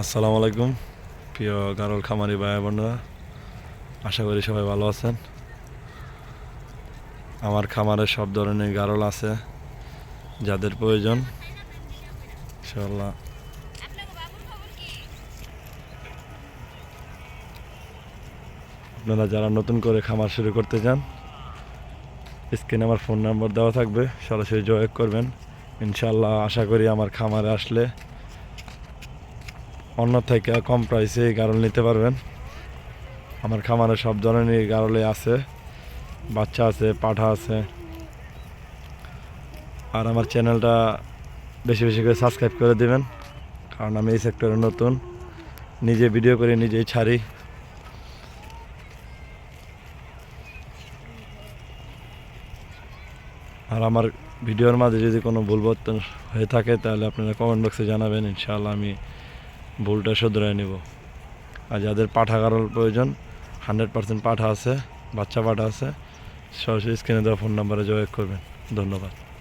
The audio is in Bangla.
আসসালামু আলাইকুম। প্রিয় গারল খামারি ভাই বোনরা, আশা করি সবাই ভালো আছেন। আমার খামারে সব ধরনের গারল আছে, যাদের প্রয়োজন। ইনশাল্লাহ আপনারা যারা নতুন করে খামার শুরু করতে চান, স্ক্রিনে আমার ফোন নাম্বার দেওয়া থাকবে, সরাসরি যোগাযোগ করবেন। ইনশাল্লাহ আশা করি আমার খামারে আসলে অন্য থেকে কম প্রাইসে গারল নিতে পারবেন। আমার খামারে সব ধরনের গারলে আছে। বাচ্চা আছে, পাঠা আছে। আর আমার চ্যানেলটা বেশি বেশি করে সাবস্ক্রাইব করে দিবেন। কারণ আমি এই সেক্টরে নতুন। নিজে ভিডিও করে, নিজেই ছাড়ি। আর আমার ভিডিওর মাঝে যদি কোনো ভুলবর্তন হয়ে থাকে, তাহলে আপনারা কমেন্ট বক্সে জানাবেন। ইনশাআল্লাহ আমি ভুলটা শুধরাই নেব। আর যাদের পাঠা প্রয়োজন, হান্ড্রেড পার্সেন্ট পাঠা আছে, বাচ্চা পাঠা আছে, সরাসরি স্ক্রিনে দেওয়া ফোন নাম্বারে যোগাযোগ করবেন। ধন্যবাদ।